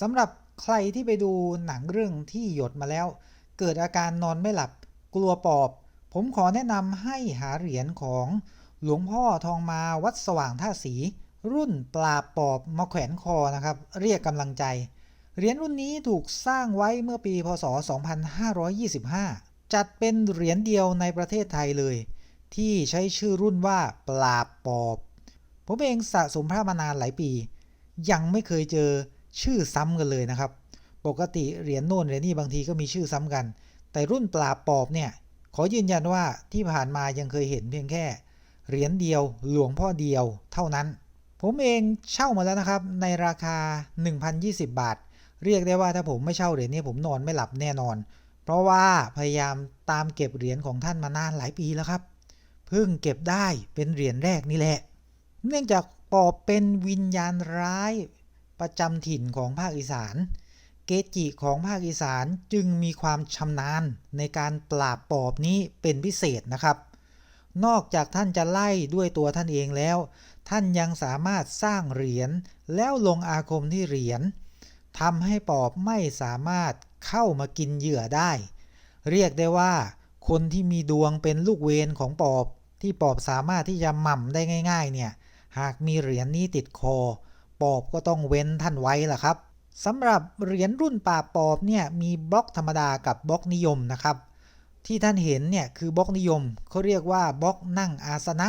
สำหรับใครที่ไปดูหนังเรื่องที่หยดมาแล้ว เกิดอาการนอนไม่หลับ กลัวปอบ ผมขอแนะนำให้หาเหรียญของหลวงพ่อทองมาวัดสว่างท่าสี รุ่นปราปอบมาแขวนคอนะครับ เรียกกำลังใจ เหรียญรุ่นนี้ถูกสร้างไว้เมื่อปีพศ 2525 จัดเป็นเหรียญเดียวในประเทศไทยเลย ที่ใช้ชื่อรุ่นว่าปราปอบ ผมเองสะสมพระมานานหลายปี ยังไม่เคยเจอ ชื่อซ้ำกันเลยนะครับ ปกติเหรียญโน่นเหรียญนี่บางทีก็มีชื่อซ้ำกัน แต่รุ่นปราปอบเนี่ยขอยืนยันว่าที่ผ่านมายังเคยเห็นเพียงแค่เหรียญเดียวหลวงพ่อเดียวเท่านั้น ผมเองเช่ามาแล้วนะครับ ในราคา 1,020 บาท เรียกได้ว่าถ้าผมไม่เช่าเหรียญนี้ผมนอนไม่หลับแน่นอน เพราะว่าพยายามตามเก็บเหรียญของท่านมานานหลายปีแล้วครับเพิ่งเก็บได้เป็นเหรียญแรกนี่แหละ เนื่องจากปอบเป็นวิญญาณร้าย ประจำถิ่นของภาคอีสาน เกจิของภาคอีสานจึงมีความชำนาญในการปราบปอบนี้เป็นพิเศษนะครับ นอกจากท่านจะไล่ด้วยตัวท่านเองแล้ว ท่านยังสามารถสร้างเหรียญแล้วลงอาคมที่เหรียญทำให้ปอบไม่สามารถเข้ามากินเหยื่อได้ เรียกได้ว่า คนที่มีดวงเป็นลูกเวรของปอบที่ปอบสามารถที่จะหม่ำได้ง่าย ๆ เนี่ย หากมีเหรียญนี้ติดคอ ปอบก็ต้องเว้นท่านไว้ล่ะครับสำหรับเหรียญรุ่นป่าปอบเนี่ยมีบล็อกธรรมดากับบล็อกนิยมนะครับ ที่ท่านเห็นเนี่ยคือบล็อกนิยมเขาเรียกว่าบล็อกนั่งอาสนะ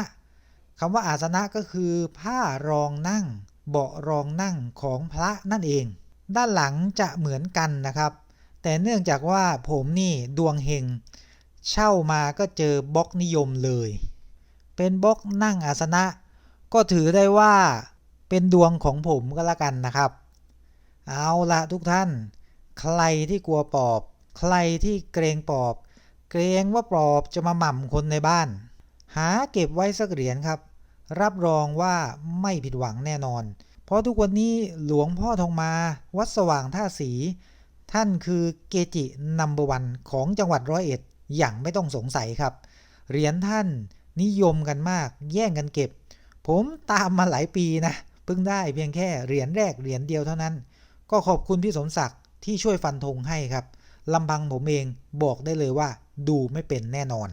คำว่าอาสนะก็คือผ้ารองนั่ง เบาะรองนั่งของพระนั่นเอง ด้านหลังจะเหมือนกันนะครับ แต่เนื่องจากว่าผมนี่ดวงเฮงเช่ามาก็เจอบล็อกนิยมเลย เป็นบล็อกนั่งอาสนะ ก็ถือได้ว่า เป็นดวงของผมก็แล้วกันนะครับ เอาละทุกท่าน ใครที่กลัวปอบ ใครที่เกรงปอบ เกรงว่าปอบจะมาหม่ำคนในบ้าน หาเก็บไว้สักเหรียญครับ รับรองว่าไม่ผิดหวังแน่นอน เพราะทุกวันนี้หลวงพ่อทองมา วัดสว่างท่าสี ท่านคือเกจินัมเบอร์วันของจังหวัดร้อยเอ็ดอย่างไม่ต้องสงสัยครับ เหรียญท่านนิยมกันมาก แย่งกันเก็บ ผมตามมาหลายปีนะ เพิ่งได้เพียงแค่เหรียญแรกเหรียญเดียวเท่านั้น ก็ขอบคุณพี่สมศักดิ์ที่ช่วยฟันธงให้ครับลำพังผมเองบอกได้เลยว่าดูไม่เป็นแน่นอน